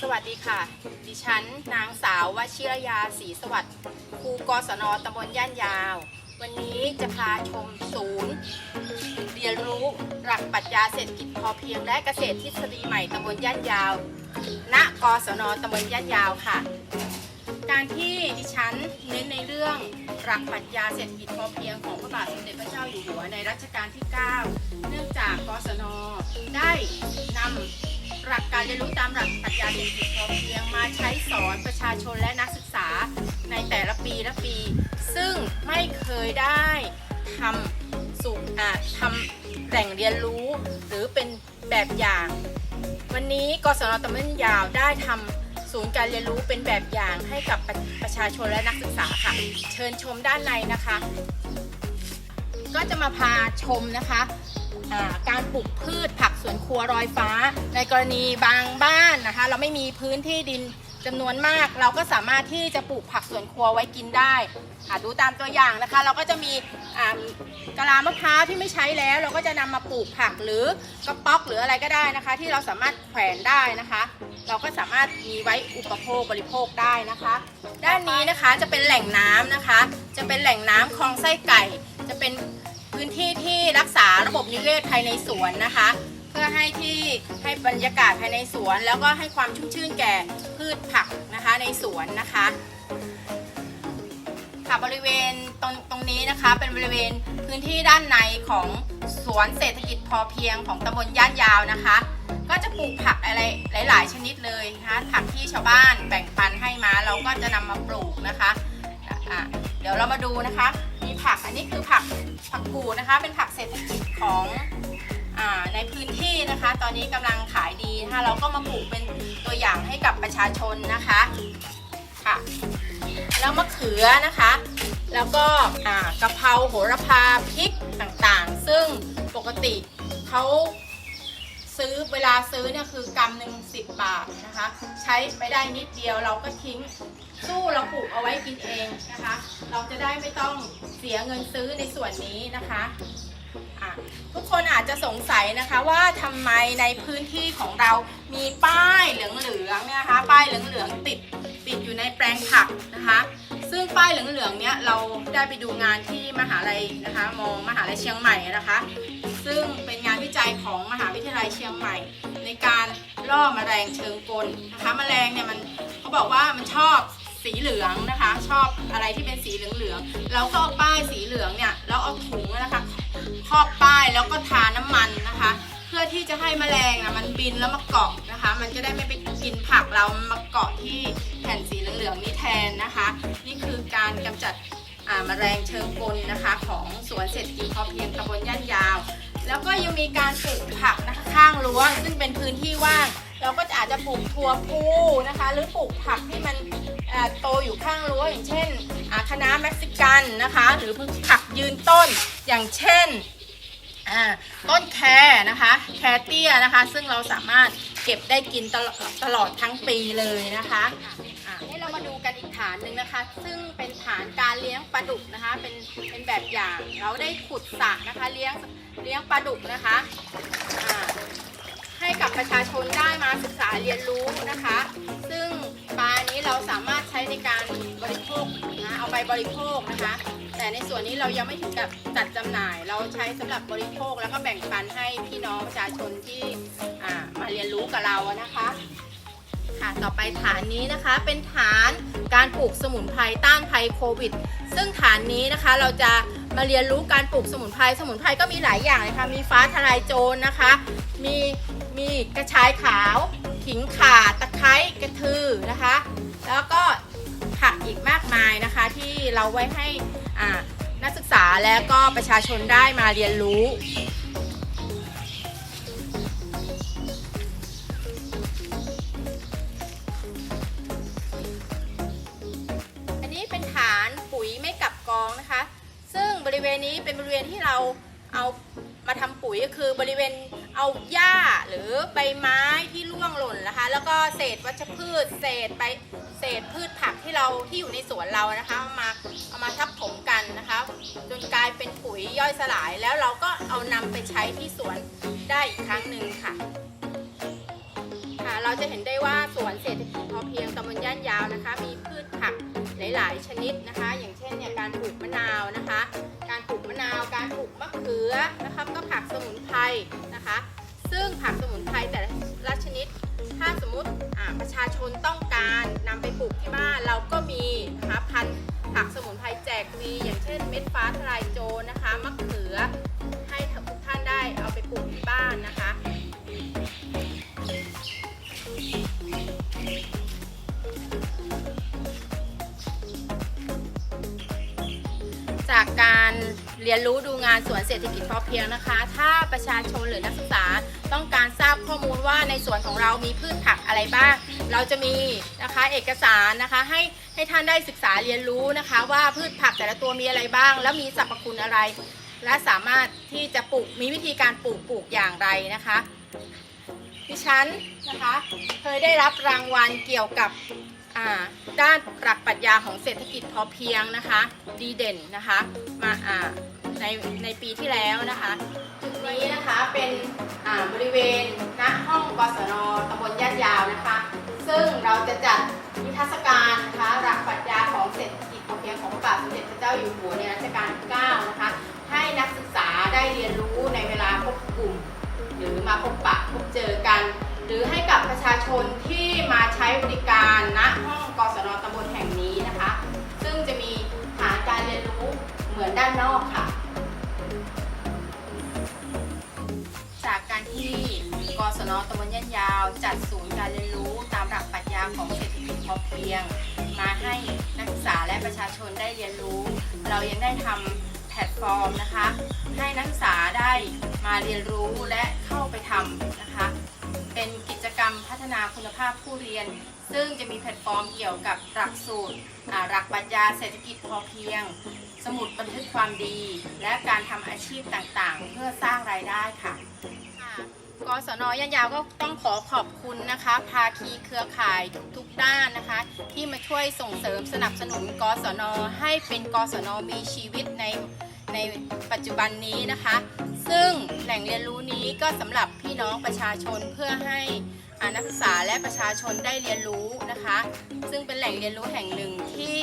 สวัสดีค่ะ ดิฉันนางสาววชิรยาศรีสวัสดิ์ครูกศนตำบลย่านยาว วันนี้จะพาชมศูนย์ เรียนรู้หลักปรัชญาเศรษฐกิจพอเพียงและเกษตรทฤษฎีใหม่ตำบลย่านยาว ณ กศนตำบลย่านยาวค่ะ การที่ดิฉัน หลักปรัชญาเศรษฐกิจพอเพียงของพระบาทสมเด็จพระเจ้าอยู่หัวในรัชกาลที่ 9 เนื่องจากกศนได้นำหลักการเรียนรู้ตามหลักปรัชญาเศรษฐกิจพอเพียงมาใช้สอนประชาชนและนักศึกษาในแต่ละปีละปี ซึ่งไม่เคยได้ทำสู่อ่าทำแหล่งเรียนรู้ หรือเป็นแบบอย่าง วันนี้กศนตำบลยาวได้ทำ ศูนย์การเรียนรู้เป็นแบบอย่างให้กับประชาชนและนักศึกษาค่ะ เชิญชมด้านในนะคะ ก็จะมาพาชมนะคะการปลูกพืชผักสวนครัวรอยฟ้า ในกรณีบางบ้านนะคะ เราไม่มีพื้นที่ดิน จำนวนมากเราก็สามารถที่จะปลูกผักสวนครัวไว้กินได้อ่าดูตามตัวอย่างนะคะ เราก็จะมีอ่ากะลามะพร้าวที่ไม่ใช้แล้ว เราก็จะนำมาปลูกผักหรือกระป๊อกหรืออะไรก็ได้นะคะ ที่เราสามารถแขวนได้นะคะ เราก็สามารถมีไว้อุปโภคบริโภคได้นะคะ ด้านนี้นะคะจะเป็นแหล่งน้ำนะคะ จะเป็นแหล่งน้ำคลองไส้ไก่ จะเป็นพื้นที่ที่รักษาระบบนิเวศภายในสวนนะคะ เพื่อให้ที่ให้บรรยากาศภายในสวน แล้วก็ให้ความชุ่มชื่นแก่พืชผักนะคะในสวนนะคะค่ะบริเวณตรงตรงนี้นะคะเป็นบริเวณพื้นที่ด้านในของสวนเศรษฐกิจพอเพียงของตำบลย่านยาวนะคะ ก็จะปลูกผักอะไรหลาย ๆ ชนิดเลยนะคะผักที่ชาวบ้านแบ่งปันให้มาเราก็จะนำมาปลูกนะคะอะเดี๋ยวเรามาดูนะคะ มีผักอันนี้คือผักผักกูนะคะ เป็นผักเศรษฐกิจของ ในพื้นที่นะคะ ตอนนี้กำลังขายดีนะคะเราก็มาปลูกเป็นตัวอย่างให้กับประชาชนนะคะค่ะแล้วมะเขือนะคะ แล้วก็กะเพราโหระพาพริกต่างๆ ซึ่งปกติเขาซื้อเวลาซื้อเนี่ยคือกำหนึ่งสิบบาทนะคะ ใช้ไปได้นิดเดียวเราก็ทิ้งสู้เราปลูกเอาไว้กินเองนะคะ เราจะได้ไม่ต้องเสียเงินซื้อในส่วนนี้นะคะ ทุกคนอาจจะสงสัยนะคะว่าทำไมในพื้นที่ของเรามีป้ายเหลืองๆเนี่ยนะคะป้ายเหลืองๆติดติดอยู่ในแปลงผักนะคะ ซึ่งป้ายเหลืองๆเนี่ยเราได้ไปดูงานที่มหาลัยนะคะมอมหาลัยเชียงใหม่นะคะ ซึ่งเป็นงานวิจัยของมหาวิทยาลัยเชียงใหม่ ในการล่อแมลงเชิงกลนะคะแมลงเนี่ยมันเขาบอกว่ามันชอบสีเหลืองนะคะ ชอบอะไรที่เป็นสีเหลืองๆเราก็เอาป้า จะให้แมลงอะมันบินแล้วมาเกาะนะคะ มันจะได้ไม่ไปกินผักเรามาเกาะที่แผ่นสีเหลืองๆนี้แทนนะคะ นี่คือการกำจัดแมลงเชิงกลนะคะ ของสวนเศรษฐกิจพอเพียงตำบลย่านยาว แล้วก็ยังมีการปลูกผักนะคะข้างรั้วซึ่งเป็นพื้นที่ว่าง เราก็จะอาจจะปลูกถั่วพูนะคะ หรือปลูกผักที่มันโตอยู่ข้างรั้วอย่างเช่นคะน้าเม็กซิกันนะคะ หรือผักยืนต้นอย่างเช่น อ่าต้นแครนะคะแครเตี้ยนะคะ ซึ่งเราสามารถเก็บได้กินตลอดตลอดทั้งปีเลยนะคะอ่าให้เรามาดูกันอีกฐานหนึ่งนะคะ ซึ่งเป็นฐานการเลี้ยงปลาดุกนะคะ เป็นเป็นแบบอย่างเราได้ขุดสระนะคะ เลี้ยงเลี้ยงปลาดุกนะคะอ่าให้กับประชาชนได้มาศึกษาเรียนรู้นะคะ ซึ่งปลานี้เราสามารถใช้ในการบริโภคนะเอาไปบริโภคนะคะ ในส่วนนี้เรายังไม่ถึงกับจัดจำหน่าย เราใช้สำหรับบริโภคแล้วก็แบ่งปันให้พี่น้องประชาชนที่มาเรียนรู้กับเรานะคะค่ะต่อไปฐานนี้นะคะเป็นฐานการปลูกสมุนไพรต้านภัยโควิด ซึ่งฐานนี้นะคะเราจะมาเรียนรู้การปลูกสมุนไพรสมุนไพรก็มีหลายอย่างเลยค่ะมีฟ้าทลายโจรนะคะ มีมีกระชายขาว ขิงข่าตะไคร้กระทือนะคะ แล้วก็ผักอีกมากมายนะคะที่เราไว้ให้ และก็ประชาชนได้มาเรียนรู้ อันนี้เป็นฐานปุ๋ยไม่กลับกองนะคะ ซึ่งบริเวณนี้เป็นบริเวณที่เราเอามาทำปุ๋ยก็คือบริเวณเอาหญ้าหรือใบไม้ที่ร่วงหล่นนะคะ แล้วก็เศษวัชพืช เศษใบเศษพืชผักที่เราที่อยู่ในสวนเรานะคะเอามาเอามาทับถมกันนะคะ ย่อยสลายแล้วเราก็เอานำไปใช้ที่สวนได้อีกครั้งหนึ่งค่ะ เราจะเห็นได้ว่าสวนเศรษฐกิจพอเพียงตำบลย่านยาวนะคะ มีพืชผักหลายๆ ชนิดนะคะ อย่างเช่นเนี่ยการปลูกมะนาวนะคะ การปลูกมะนาว การปลูกมะเขือนะครับก็ผักสมุนไพรนะคะ ซึ่งผักสมุนไพรแต่ละชนิด ถ้าสมมติประชาชนต้องการนำไปปลูกที่บ้านเราก็มีนะคะพันธุ์ผักสมุนไพรแจกฟรีอย่าง การเรียนรู้ดูงานสวนเศรษฐกิจพอเพียงนะคะ ถ้าประชาชนหรือนักศึกษาต้องการทราบข้อมูลว่าในสวนของเรามีพืชผักอะไรบ้าง เราจะมีนะคะเอกสารนะคะให้ให้ท่านได้ศึกษาเรียนรู้นะคะ ว่าพืชผักแต่ละตัวมีอะไรบ้าง แล้วมีสรรพคุณอะไร และสามารถที่จะปลูกมีวิธีการปลูกปลูกอย่างไรนะคะดิฉันนะคะเคยได้รับรางวัลเกี่ยวกับ ด้านหลักปรัชญาของเศรษฐกิจพอเพียงนะคะ ดีเด่นนะคะมาอ่าในในปีที่แล้วนะคะจุดนี้นะคะเป็นอ่าบริเวณณห้องกศนตำบลย่านยาวนะคะ ซึ่งเราจะจัดนิทรรศการนะคะหลักปรัชญาของเศรษฐกิจพอเพียงของพระบาทสมเด็จพระเจ้าอยู่หัวในรัชกาลที่9นะคะ ให้นักศึกษาได้เรียนรู้ในเวลาพบกลุ่ม หรือมาพบปะพบเจอกัน หรือให้กับประชาชน บริการณห้องกศนตำบลแห่งนี้นะคะ ซึ่งจะมีฐานการเรียนรู้เหมือนด้านนอกค่ะ จากการที่กศนตำบลย่านยาว จัดศูนย์การเรียนรู้ตามหลักปรัชญาของเศรษฐกิจพอเพียง มาให้นักศึกษาและประชาชนได้เรียนรู้ เรายังได้ทำแพลตฟอร์มนะคะ ให้นักศึกษาได้มาเรียนรู้และเข้าไปทำนะคะ เป็นกิจ กรรมพัฒนาคุณภาพผู้เรียน ซึ่งจะมีแพลตฟอร์มเกี่ยวกับหลักสูตรหลักปรัชญาเศรษฐกิจพอเพียง สมุดบันทึกความดี และการทำอาชีพต่างๆ เพื่อสร้างรายได้ค่ะกศนยันยาวก็ต้องขอขอบคุณนะคะ ภาคีเครือข่ายทุกๆด้านนะคะ ที่มาช่วยส่งเสริมสนับสนุนกศนให้เป็นกศนมีชีวิตในในปัจจุบันนี้นะคะ ซึ่งแหล่งเรียนรู้นี้ก็สำหรับพี่น้องประชาชนเพื่อให้ นักศึกษาและประชาชนได้เรียนรู้นะคะ ซึ่งเป็นแหล่งเรียนรู้แห่งหนึ่งที่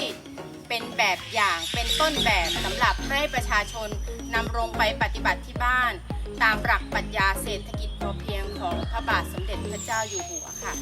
เป็นแบบอย่างเป็นต้นแบบสำหรับให้ประชาชนนำลงไปปฏิบัติที่บ้าน ตามหลักปรัชญาเศรษฐกิจพอเพียงของพระบาทสมเด็จพระเจ้าอยู่หัวค่ะ